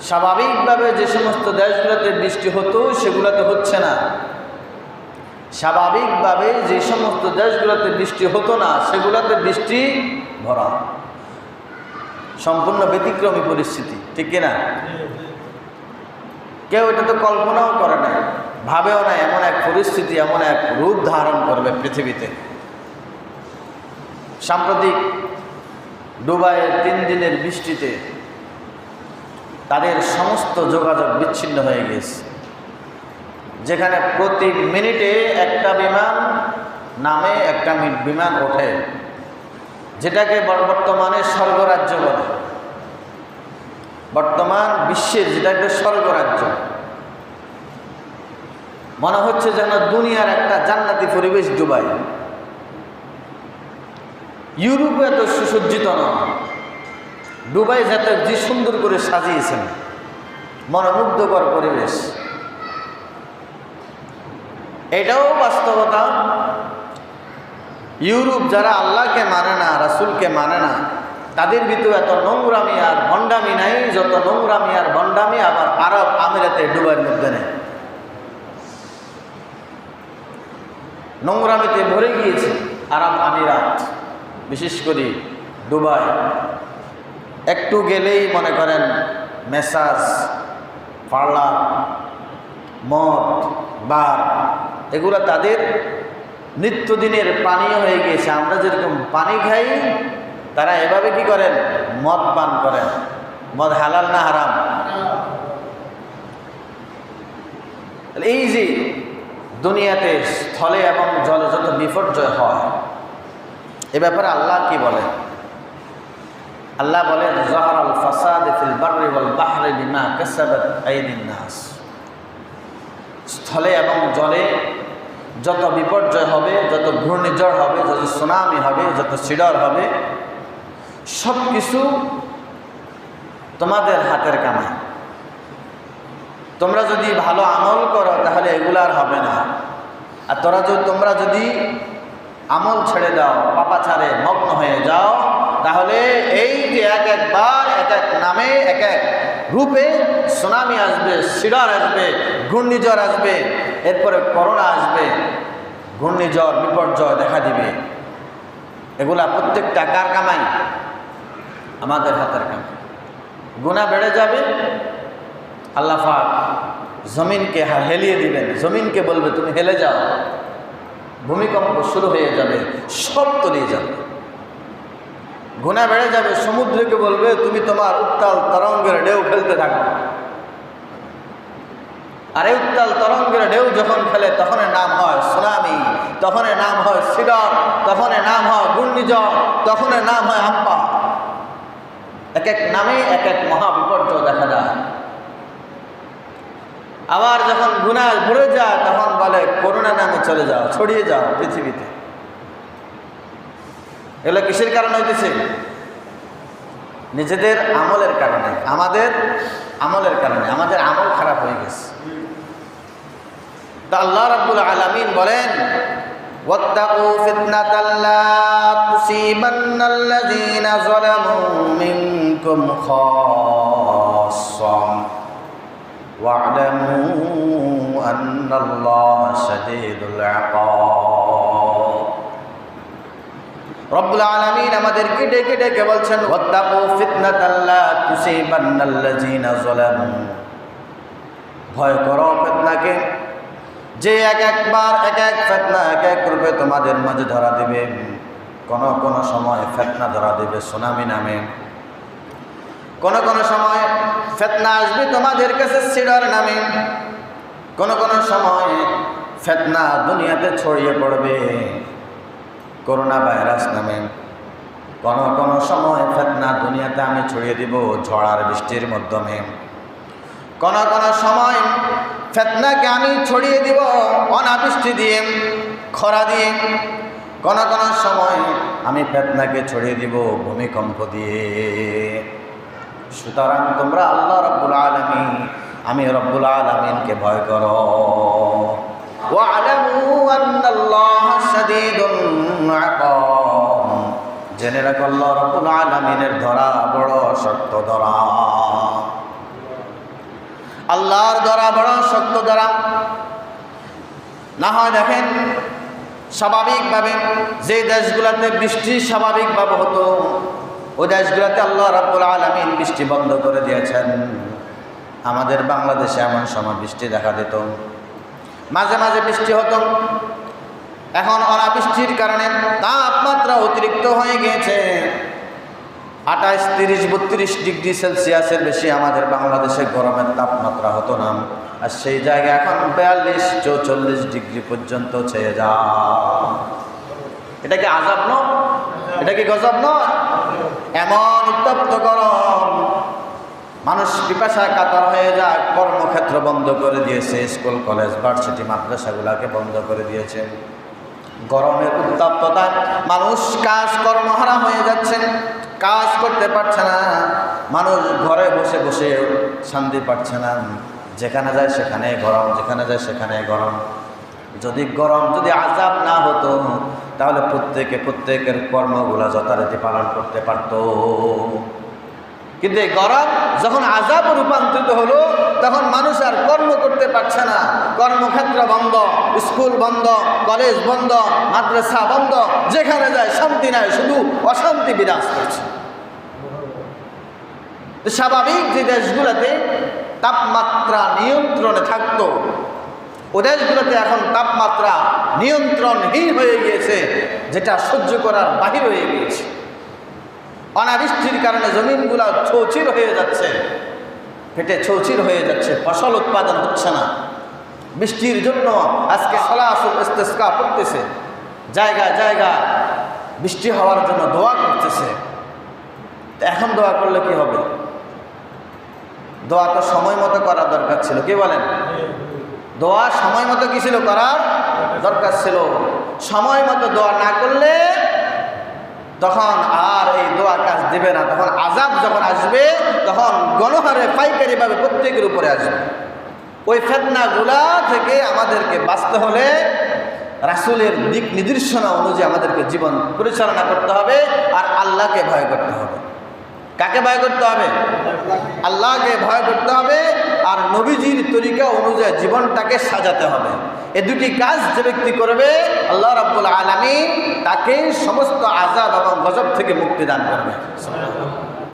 স্বাভাবিকভাবে যে সমস্ত দেশগুলোতে বৃষ্টি হতো, সেগুলোতে হচ্ছে না। স্বাভাবিকভাবে যে সমস্ত দেশগুলোতে বৃষ্টি হতো না, সেগুলোতে বৃষ্টি ভরা। সম্পূর্ণ ব্যতিক্রমী পরিস্থিতি, ঠিক কিনা? কেউ এটা তো কল্পনাও করে না ভাবেও না এমন এক পরিস্থিতি, এমন এক রূপ ধারণ করবে পৃথিবীতে। সাম্প্রতিক দুবাইয়ের তিন দিনের বৃষ্টিতে তাদের সমস্ত যোগাযোগ বিচ্ছিন্ন হয়ে গেছে যেখানে প্রতি মিনিটে একটা বিমান নামে একটা বিমান ওঠে, যেটাকে বর- বর্তমানে স্বর্গরাজ্য বলে। বর্তমান বিশ্বের যেটা একটা স্বর্গরাজ্য, মনে হচ্ছে যেন দুনিয়ার একটা জান্নাতি পরিবেশ ডুবাই ইউরোপে এত সুসজ্জিত নয়। দুবাই যাতে যে সুন্দর করে সাজিয়েছেন, মনোমুগ্ধকর পরিবেশ। এটাও বাস্তবতা। ইউরোপ যারা আল্লাহকে মানে না, রাসুলকে মানে না, তাদের ভিতরে এত নোংরামি আর ভণ্ডামি নাই, যত নোংরামি আর ভণ্ডামি আবার আরব আমিরাতে ডুবাইয়ের মধ্যে নেই। নোংরামিতে ভরে গিয়েছে আরব আমিরাত, বিশেষ করে দুবাই। একটু গেলেই মনে করেন মেসাজ পার্লার মদ, বার, এগুলো তাদের নিত্যদিনের পানীয় হয়ে গিয়েছে। আমরা যেরকম পানি খাই, তারা এভাবে কি করেন? মদ পান করেন। মদ হালাল না হারাম? এই যে দুনিয়াতে স্থলে এবং জলে যত বিপর্যয় হয়, এ ব্যাপারে আল্লাহ কি বলেন? আল্লাহ বলেন ফাসাদ ফিল বাররি ওয়াল বাহরি বিমা কাসাবাত নাস। স্থলে এবং জলে যত বিপর্যয় হবে, যত ঘূর্ণিঝড় হবে, যত সুনামি হবে, যত সিডর হবে সব কিছু তোমাদের হাতের কামাই। তোমরা যদি ভালো আমল করো, তাহলে এগুলো আর হবে না। আর তোরা যদি, তোমরা যদি আমল ছেড়ে দাও পাপা ছাড়ে নামে এক এক রূপে সুনামি আসবে সিডর আসবে, ঘূর্ণিঝড় আসবে, এরপরে করোনা আসবে, ঘূর্ণিঝড়, বিপর্যয় দেখা দিবে। এগুলা প্রত্যেকটা কার কামাই আমাদের হাতের কামাই গুণা বেড়ে যাবে আল্লাফা জমিনকে হেলিয়ে দিবেন। জমিনকে বলবে, তুমি হেলে যাও। ভূমিকম্প শুরু হয়ে যাবে, সব তলিয়ে যাবে। গুণা বেড়ে যাবে, সমুদ্রকে বলবে, তুমি তোমার উত্তাল তরঙ্গের ঢেউ খেলতে থাকো আর এই উত্তাল তরঙ্গের ঢেউ যখন খেলে তখন নাম হয় সুনামি তখন নাম হয় সিডর তখন নাম হয় ঘূর্ণিঝড় তখন নাম হয় আম্পা এক এক নামে এক এক মহা বিপর্যয় দেখা যায়। আবার যখন গুণা ভরে যায়, তখন বলে করোনা নামে চলে যাও, ছড়িয়ে যাও পৃথিবীতে। এগুলো কিসের কারণে হইতেছে নিজেদের আমলের কারণে আমাদের আমলের কারণে আমাদের আমল খারাপ হয়ে গেছে তা আল্লাহ রাব্বুল আলামিন বলেন واتقوا فتنة لا تصيبن الذين ظلموا منكم خاصة واعلموا أن الله شديد العقاب রব্বুল আলামিন আমাদেরকে ডেকে ডেকে বলছেন, ওয়াত্তাকু ফিতনাতাল্লা তুসিবান্নাল্লাযিনা যালামু। ভয় করো ফিতনাকে। যে এক একবার এক এক ফেতনা এক এক রূপে তোমাদের মাঝে ধরা দেবে। কোন কোন সময় ফেতনা ধরা দেবে, সুনামি নামে। কোন কোন সময় ফেতনা আসবে তোমাদের কাছে সিডার নামে। কোন কোন সময় ফেতনা দুনিয়াতে ছড়িয়ে পড়বে। করোনা ভাইরাস নামে। কোন কোন সময় ফেতনা দুনিয়াতে আমি ছড়িয়ে দিব ঝড়ার বৃষ্টির মাধ্যমে। কোন কোনো সময় ফেতনাকে আমি ছড়িয়ে দিব অনাবৃষ্টি দিয়ে, খরা দিয়ে। কোন কোন সময় আমি ফেতনাকে ছড়িয়ে দিব ভূমিকম্প দিয়ে। সুতরাং তোমরা আল্লাহ রব্বুল আলমী আমি রব্বুল আলমিনকে ভয় করো। রাখো আল্লাহ রব্বুল আলমিনের ধরা, বড় শক্ত ধরা। আল্লাহর ধরা, বড় শক্ত ধরা। না হয় দেখেন, স্বাভাবিকভাবে যে দেশগুলোতে বৃষ্টি স্বাভাবিকভাবে হতো, ওই দেশগুলোতে আল্লাহ রাব্বুল আলমিন বৃষ্টি বন্ধ করে দিয়েছেন। আমাদের বাংলাদেশে এমন সময় বৃষ্টি দেখা দিত। মাঝে মাঝে বৃষ্টি হতো। এখন অনাবৃষ্টির কারণে তাপমাত্রা অতিরিক্ত হয়ে গিয়েছে। আঠাইশ তিরিশ, বত্রিশ ডিগ্রি সেলসিয়াসের বেশি আমাদের বাংলাদেশে গরমের তাপমাত্রা হতো না। আর সেই জায়গায় এখন বিয়াল্লিশ, চৌচল্লিশ ডিগ্রি পর্যন্ত ছেয়ে যা এটা কি আজাব ন এটা কি গজব নয়? এমন উত্তপ্ত গরম। মানুষ পিপাসায় কাতর হয়ে যায়, কর্মক্ষেত্র বন্ধ করে দিয়েছে, স্কুল, কলেজ, ভার্সিটি, মাদ্রাসাগুলোকে বন্ধ করে দিয়েছে। গরমের উত্তপ্ততা মানুষ কাজ কর্ম কর্মহারা হয়ে যাচ্ছে, কাজ করতে পারছে না। মানুষ ঘরে বসে বসে শান্তি পাচ্ছে না। যেখানে যায় সেখানে গরম, যেখানে যায় সেখানে গরম। যদি গরম, যদি আজাব না হতো, তাহলে প্রত্যেকে প্রত্যেকের কর্মগুলা যথারীতি পালন করতে পারতো। কিন্তু এই গরম যখন আজাব রূপান্তরিত হলো তখন মানুষ আর কর্ম করতে পারছে না। কর্মক্ষেত্র বন্ধ, স্কুল বন্ধ, কলেজ বন্ধ, মাদ্রাসা বন্ধ, যেখানে যায় শান্তি নাই, শুধু অশান্তি বিরাজ করছে। স্বাভাবিক যে দেশগুলোতে তাপমাত্রা নিয়ন্ত্রণে থাকতো, ও দেশগুলোতে এখন তাপমাত্রা নিয়ন্ত্রণহীন হয়ে গিয়েছে, যেটা সহ্য করার বাহির হয়ে গিয়েছে। অনাবৃষ্টির কারণে জমিনগুলো ছৌচির হয়ে যাচ্ছে। ফেটে ছৌচির হয়ে যাচ্ছে, ফসল উৎপাদন হচ্ছে না। বৃষ্টির জন্য আজকে সলাসল ইস্তেস্কা পড়তেছে। জায়গা জায়গা বৃষ্টি হওয়ার জন্য দোয়া করতেছে। এখন দোয়া করলে কি হবে? দোয়া তো সময় মতো করা দরকার ছিল, কি বলেন? দোয়া সময় মতো কি ছিল করার? দরকার ছিল সময় মতো দোয়া না করলে তখন আর এই দোয়া কাজ দেবে না। তখন আজাব যখন আসবে, তখন গণহারে পাইকারিভাবে প্রত্যেকের উপরে আসবে। ওই ফেতনাগুলা থেকে আমাদেরকে বাঁচতে হলে রাসুলের দিক নির্দেশনা অনুযায়ী আমাদেরকে জীবন পরিচালনা করতে হবে আর আল্লাহকে ভয় করতে হবে। কাকে ভয় করতে হবে? আল্লাহকে ভয় করতে হবে আর নবীজির তরিকা অনুযায়ী জীবনটাকে সাজাতে হবে। এ দুটি কাজ যে ব্যক্তি করবে, আল্লাহ রাব্বুল আলমী তাকে সমস্ত আজাদ এবং গজব থেকে মুক্তি দান করবে।